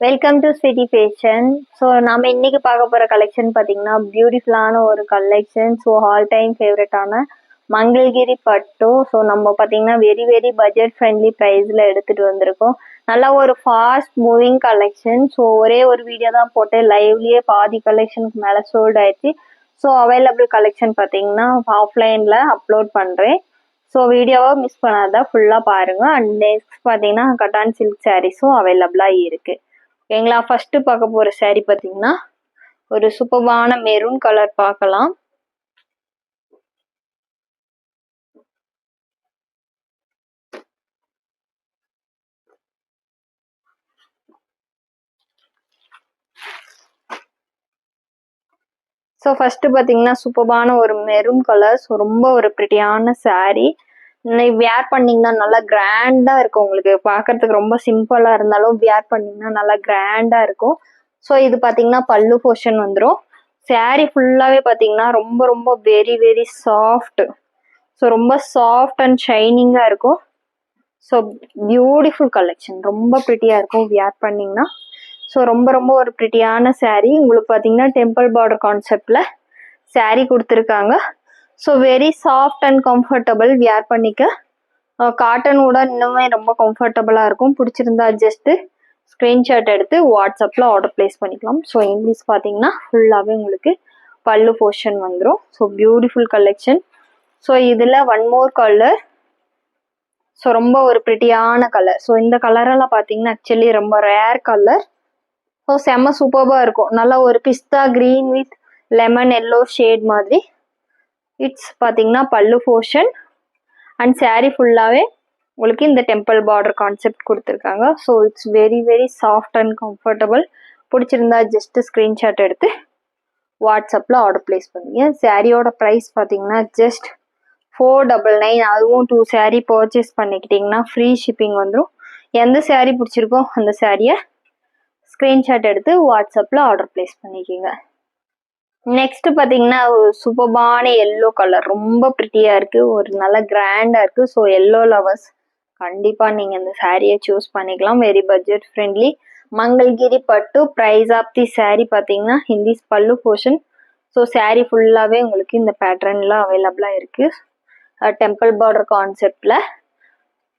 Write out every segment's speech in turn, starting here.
Welcome to City Fashion so நம்ம இன்னைக்கு பார்க்க போகிற கலெக்ஷன் பார்த்தீங்கன்னா பியூட்டிஃபுல்லான ஒரு கலெக்ஷன் ஸோ ஆல் டைம் ஃபேவரட்டான மங்கள்கிரி பட்டு. ஸோ நம்ம பார்த்தீங்கன்னா வெரி வெரி பட்ஜெட் ஃப்ரெண்ட்லி ப்ரைஸில் எடுத்துகிட்டு வந்திருக்கோம். நல்லா ஒரு ஃபாஸ்ட் மூவிங் கலெக்ஷன் ஸோ ஒரே ஒரு வீடியோ தான் போட்டு லைவ்லேயே பாதி கலெக்ஷனுக்கு மேலே சோல்ட் ஆயிடுச்சு. ஸோ அவைலபிள் கலெக்ஷன் பார்த்தீங்கன்னா ஆஃப்லைனில் அப்லோட் பண்ணுறேன் ஸோ வீடியோவை மிஸ் பண்ணாத ஃபுல்லாக பாருங்க. அண்ட் நெக்ஸ்ட் பார்த்தீங்கன்னா கட்டான் சில்க் சாரீஸும் அவைலபிளாக இருக்குது எங்களா ஃபர்ஸ்ட் பார்க்க போற saree பார்த்தீங்கன்னா ஒரு சூப்பர்வான மெரூன் கலர் பார்க்கலாம். ஸோ ஃபஸ்ட்டு பார்த்தீங்கன்னா சூப்பர்பான ஒரு மெரூன் கலர் ஸோ ரொம்ப ஒரு ப்ரிட்டியான சாரீ வேர் பண்ணீங்கன்னா நல்லா கிராண்டா இருக்கும் உங்களுக்கு. பார்க்கறதுக்கு ரொம்ப சிம்பிளா இருந்தாலும் வேர் பண்ணீங்கன்னா நல்லா கிராண்டா இருக்கும். ஸோ இது பார்த்தீங்கன்னா பல்லு போர்ஷன் வந்துடும் saree ஃபுல்லாவே பார்த்தீங்கன்னா ரொம்ப ரொம்ப வெரி வெரி சாஃப்ட் ஸோ ரொம்ப சாஃப்ட் அண்ட் ஷைனிங்கா இருக்கும். ஸோ பியூட்டிஃபுல் கலெக்ஷன் ரொம்ப ப்ரிட்டியாக இருக்கும் வியர் பண்ணிங்கன்னா. ஸோ ரொம்ப ரொம்ப ஒரு ப்ரிட்டியான சாரீ உங்களுக்கு பார்த்தீங்கன்னா டெம்பிள் பார்டர் கான்செப்டில் சாரீ கொடுத்துருக்காங்க. So very soft and comfortable wear பண்ணிக்க. Uh, காட்டன் கூட இன்னுமே ரொம்ப கம்ஃபர்டபுளாக இருக்கும். பிடிச்சிருந்தா ஜஸ்ட்டு ஸ்க்ரீன்ஷாட் எடுத்து வாட்ஸ்அப்பில் ஆர்டர் ப்ளேஸ் பண்ணிக்கலாம். ஸோ இங்கிலீஷ் பார்த்தீங்கன்னா ஃபுல்லாகவே உங்களுக்கு பல்லு போர்ஷன் வந்துடும் ஸோ பியூட்டிஃபுல் கலெக்ஷன் ஸோ இதில் ஒன் மோர் கலர் ஸோ ரொம்ப ஒரு ப்ரிட்டியான கலர் ஸோ இந்த கலரெல்லாம் பார்த்தீங்கன்னா ஆக்சுவலி ரொம்ப ரேர் கலர் ஸோ செம்ம சூப்பராக இருக்கும். நல்லா ஒரு pista green with lemon yellow shade மாதிரி. இட்ஸ் பார்த்தீங்கன்னா பல்லு போர்ஷன் அண்ட் saree ஃபுல்லாகவே உங்களுக்கு இந்த டெம்பிள் பார்டர் கான்செப்ட் கொடுத்துருக்காங்க. So it's very very soft and comfortable பிடிச்சிருந்தா ஜஸ்ட் ஸ்க்ரீன்ஷாட் எடுத்து வாட்ஸ்அப்பில் ஆர்டர் ப்ளேஸ் பண்ணுங்க. சாரியோட ப்ரைஸ் பார்த்தீங்கன்னா ஜஸ்ட் ஃபோர் டபுள் நைன் அதுவும் டூ சாரீ பர்ச்சேஸ் பண்ணிக்கிட்டிங்கன்னா ஃப்ரீ ஷிப்பிங் வந்துடும் எந்த சாரீ பிடிச்சிருக்கோ அந்த சாரியை ஸ்க்ரீன்ஷாட் எடுத்து வாட்ஸ்அப்பில் ஆர்டர் ப்ளேஸ் பண்ணிக்கோங்க. நெக்ஸ்ட் பார்த்தீங்கன்னா ஒரு சூப்பர்பான எல்லோ கலர் ரொம்ப ப்ரிட்டியாக இருக்குது ஒரு நல்ல கிராண்டாக இருக்குது ஸோ எல்லோ லவர்ஸ் கண்டிப்பாக நீங்கள் இந்த சாரியை சூஸ் பண்ணிக்கலாம். வெரி பட்ஜெட் ஃப்ரெண்ட்லி மங்கள்கிரி பட்டு ப்ரைஸ் ஆஃப் தி சாரீ பார்த்தீங்கன்னா ஹிந்திஸ் பல்லு போர்ஷன் ஸோ சாரீ ஃபுல்லாகவே உங்களுக்கு இந்த பேட்டர்ன்ல அவைலபிளாக இருக்குது டெம்பிள் பார்டர் கான்செப்டில்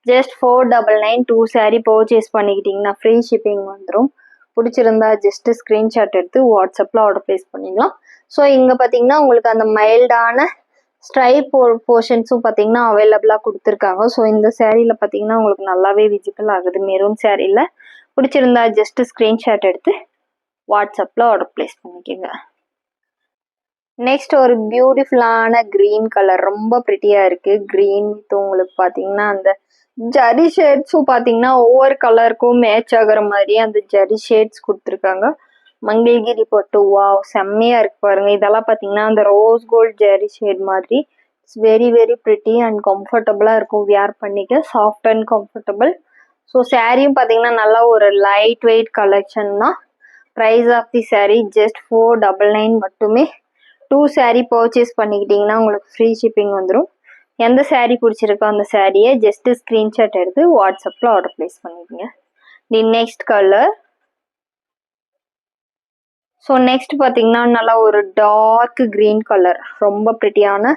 just four double nine two sari purchase பண்ணிக்கிட்டிங்கன்னா free shipping வந்துடும் பிடிச்சிருந்தா ஜஸ்ட் ஸ்க்ரீன்ஷாட் எடுத்து வாட்ஸ்அப்பில் ஆர்டர் ப்ளேஸ் பண்ணிக்கலாம். ஸோ இங்கே பார்த்தீங்கன்னா உங்களுக்கு அந்த மைல்டான ஸ்ட்ரைப் போர்ஷன்ஸும் பார்த்தீங்கன்னா அவைலபிளாக கொடுத்துருக்காங்க. ஸோ இந்த சேரீயில் பார்த்தீங்கன்னா உங்களுக்கு நல்லாவே விசிபிள் ஆகுது. மெரூன் சேரீயில் பிடிச்சிருந்தா ஜஸ்ட் ஸ்க்ரீன்ஷாட் எடுத்து வாட்ஸ்அப்பில் ஆர்டர் ப்ளேஸ் பண்ணிக்கோங்க. நெக்ஸ்ட் ஒரு பியூட்டிஃபுல்லான க்ரீன் கலர் ரொம்ப ப்ரிட்டியாக இருக்குது க்ரீன் உங்களுக்கு பார்த்தீங்கன்னா அந்த ஜரி ஷேட்ஸும் பார்த்தீங்கன்னா ஒவ்வொரு கலருக்கும் மேட்ச் ஆகுற மாதிரி அந்த ஜரி ஷேட்ஸ் கொடுத்துருக்காங்க. மங்கள்கிரி பட்டு வா செம்மையா இருக்கு பாருங்க. இதெல்லாம் பார்த்தீங்கன்னா அந்த ரோஸ் கோல்ட் ஜெரி ஷேட் மாதிரி. It's very very pretty and கம்ஃபர்டபுளாக இருக்கும். வியர் பண்ணிக்க. சாஃப்ட் அண்ட் கம்ஃபர்டபுள் ஸோ சாரியும் பார்த்தீங்கன்னா நல்லா ஒரு லைட் வெயிட் கலெக்ஷன் தான். Price of the sari just four double nine மட்டுமே. டூ சாரீ பர்ச்சேஸ் பண்ணிக்கிட்டிங்கன்னா உங்களுக்கு ஃப்ரீ ஷிப்பிங் வந்துடும் எந்த சாரீ பிடிச்சிருக்கோ அந்த சாரியை ஜஸ்ட்டு ஸ்க்ரீன்ஷாட் எடுத்து வாட்ஸ்அப்பில் ஆர்டர் ப்ளேஸ் பண்ணிக்கோங்க. The next colour so next பார்த்தீங்கன்னா நல்லா ஒரு டார்க் க்ரீன் கலர் ரொம்ப ப்ரிட்டியான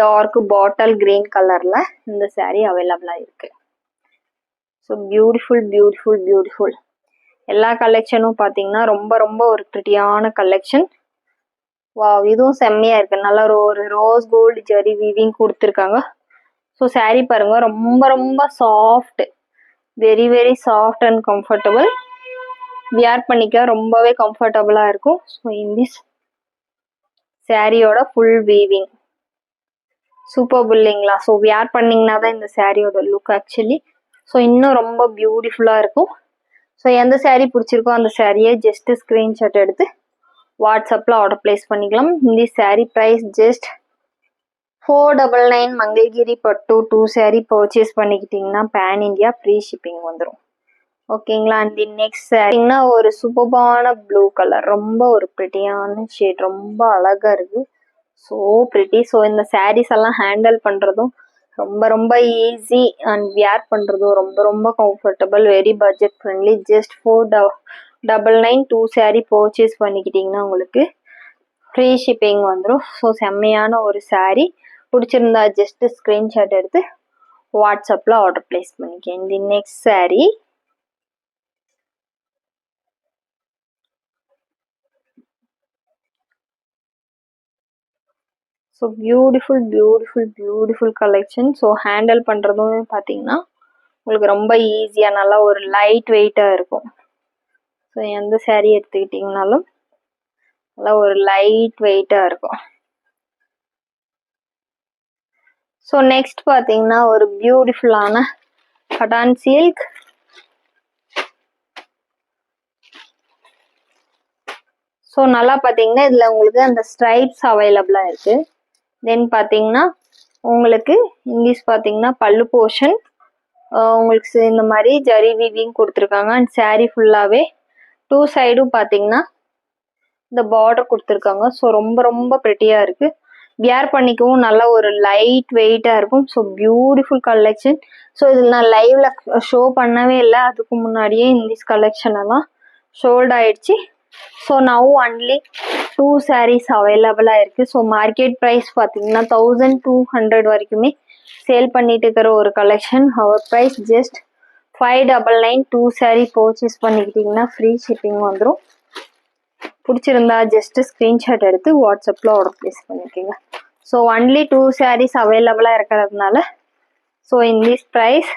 டார்க் பாட்டில் க்ரீன் கலரில் இந்த சாரீ அவைலபிளாக இருக்கு. ஸோ பியூட்டிஃபுல் பியூட்டிஃபுல் பியூட்டிஃபுல் எல்லா கலெக்ஷனும் பார்த்தீங்கன்னா ரொம்ப ரொம்ப ஒரு ப்ரிட்டியான கலெக்ஷன் வா இதுவும் செம்மையா இருக்கு. நல்லா ஒரு ரோஸ் கோல்டு ஜெரி வீவிங் கொடுத்துருக்காங்க. ஸோ சாரீ பாருங்க. ரொம்ப ரொம்ப soft very very soft and comfortable wear பண்ணிக்க ரொம்பவே கம்ஃபர்டபுளாக இருக்கும். ஸோ இன் திஸ் சாரியோட ஃபுல் வீவிங் சூப்பர் புல்லிங்களா ஸோ வியர் பண்ணிங்கன்னா தான் இந்த சாரியோட லுக் ஆக்சுவலி ஸோ இன்னும் ரொம்ப பியூட்டிஃபுல்லாக இருக்கும். ஸோ எந்த சேரீ பிடிச்சிருக்கோ அந்த சாரியை ஜஸ்ட் ஸ்க்ரீன்ஷாட் எடுத்து வாட்ஸ்அப்பில் ஆர்டர் ப்ளேஸ் பண்ணிக்கலாம். இந்த sari price just four double nine Mangalagiri பட்டு டூ சாரீ பர்ச்சேஸ் பண்ணிக்கிட்டிங்கன்னா பேன் இந்தியா ஃப்ரீ ஷிப்பிங் வந்துடும் ஓகேங்களா? அண்ட் நெக்ஸ்ட் சாரிங்கன்னா ஒரு சூப்பர்பான ப்ளூ கலர் ரொம்ப ஒரு ப்ரிட்டியான ஷேட் ரொம்ப அழகா இருக்குது ஸோ ப்ரிட்டி ஸோ இந்த சாரீஸ் எல்லாம் ஹேண்டில் பண்ணுறதும் ரொம்ப ரொம்ப ஈஸி அண்ட் வியர் பண்ணுறதும் ரொம்ப ரொம்ப comfortable very budget friendly just four the double nine two sari purchase பண்ணிக்கிட்டிங்கன்னா உங்களுக்கு ஃப்ரீ ஷிப்பிங் வந்துடும் ஸோ செம்மையான ஒரு சாரீ பிடிச்சிருந்தா ஜஸ்ட் ஸ்க்ரீன்ஷாட் எடுத்து வாட்ஸ்அப்பில் ஆர்டர் ப்ளேஸ் பண்ணிக்கேன் இந்த next sari so beautiful beautiful beautiful collection so handle பண்ணுறதும் பார்த்தீங்கன்னா உங்களுக்கு ரொம்ப ஈஸியாக நல்லா ஒரு லைட் வெயிட்டாக இருக்கும். ஸோ எந்த சேரீ எடுத்துக்கிட்டிங்கனாலும் நல்லா ஒரு லைட் வெயிட்டாக இருக்கும். ஸோ நெக்ஸ்ட் பார்த்தீங்கன்னா ஒரு பியூட்டிஃபுல்லான கட்டான் சில்க் ஸோ நல்லா பார்த்தீங்கன்னா இதில் உங்களுக்கு அந்த ஸ்ட்ரைப்ஸ் அவைலபிளாக இருக்குது தென் பார்த்தீங்கன்னா உங்களுக்கு இங்கிலீஷ் பார்த்தீங்கன்னா பல்லு போர்ஷன் உங்களுக்கு இந்த மாதிரி ஜரி வீவிங் கொடுத்துருக்காங்க. அண்ட் saree ஃபுல்லாகவே டூ சைடும் பார்த்தீங்கன்னா இந்த பார்டர் கொடுத்துருக்காங்க. ஸோ ரொம்ப ரொம்ப ப்ரெட்டியாக இருக்குது வியர் பண்ணிக்கவும் நல்ல ஒரு லைட் வெயிட்டாக இருக்கும். ஸோ பியூட்டிஃபுல் கலெக்ஷன் ஸோ இதில் நான் லைவ்ல ஷோ பண்ணவே இல்லை. அதுக்கு முன்னாடியே இந்த கலெக்ஷன் எல்லாம் ஷோல்ட் ஆயிடுச்சு. So now only two saris அவைலபிளாக இருக்குது ஸோ மார்க்கெட் ப்ரைஸ் பார்த்தீங்கன்னா தௌசண்ட் டூ ஹண்ட்ரட் வரைக்குமே சேல் பண்ணிட்டு இருக்கிற ஒரு collection our price just five double nine two sari purchase பண்ணிக்கிட்டிங்கன்னா free shipping வந்துடும் பிடிச்சிருந்தா ஜஸ்ட் ஸ்க்ரீன்ஷாட் எடுத்து வாட்ஸ்அப்பில் ஆர்டர் ப்ளேஸ் பண்ணிக்கோங்க. ஸோ ஒன்லி டூ சாரீஸ் அவைலபிளாக இருக்கிறதுனால so in this price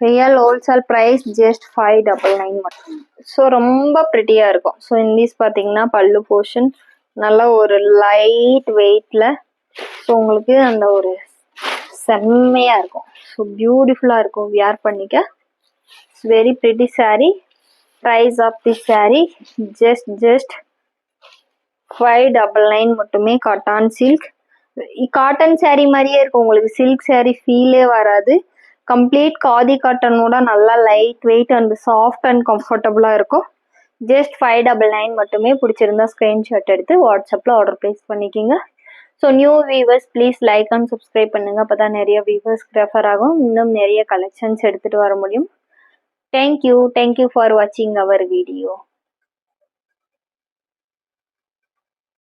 real wholesale price just five double nine மட்டும் ஸோ ரொம்ப ப்ரிட்டியாக இருக்கும். ஸோ இந்தீஸ் பார்த்தீங்கன்னா பல்லு போர்ஷன் நல்ல ஒரு லைட் வெயிட்டில் ஸோ உங்களுக்கு அந்த ஒரு செம்மையாக இருக்கும். ஸோ பியூட்டிஃபுல்லாக இருக்கும். வியர் பண்ணிக்க. It's very pretty sari price of the sari just just five double nine மட்டுமே காட்டான் சில்க் காட்டன் சாரீ மாதிரியே இருக்கும். உங்களுக்கு சில்க் சாரீ ஃபீலே வராது. கம்ப்ளீட் காதி காட்டனோட நல்லா light weight and soft and கம்ஃபர்டபுளாக இருக்கும். ஜஸ்ட் ஃபைவ் டபுள் நைன் மட்டுமே பிடிச்சிருந்தா ஸ்க்ரீன்ஷாட் எடுத்து வாட்ஸ்அப்பில் ஆர்டர் ப்ளேஸ் பண்ணிக்கிங்க. So new viewers please like and subscribe பண்ணுங்கள் அப்போ தான் நிறைய வீவர்ஸ் ரெஃபர் ஆகும். இன்னும் நிறைய கலெக்ஷன்ஸ் எடுத்துகிட்டு வர முடியும். தேங்க்யூ தேங்க்யூ ஃபார் வாட்சிங் அவர் வீடியோ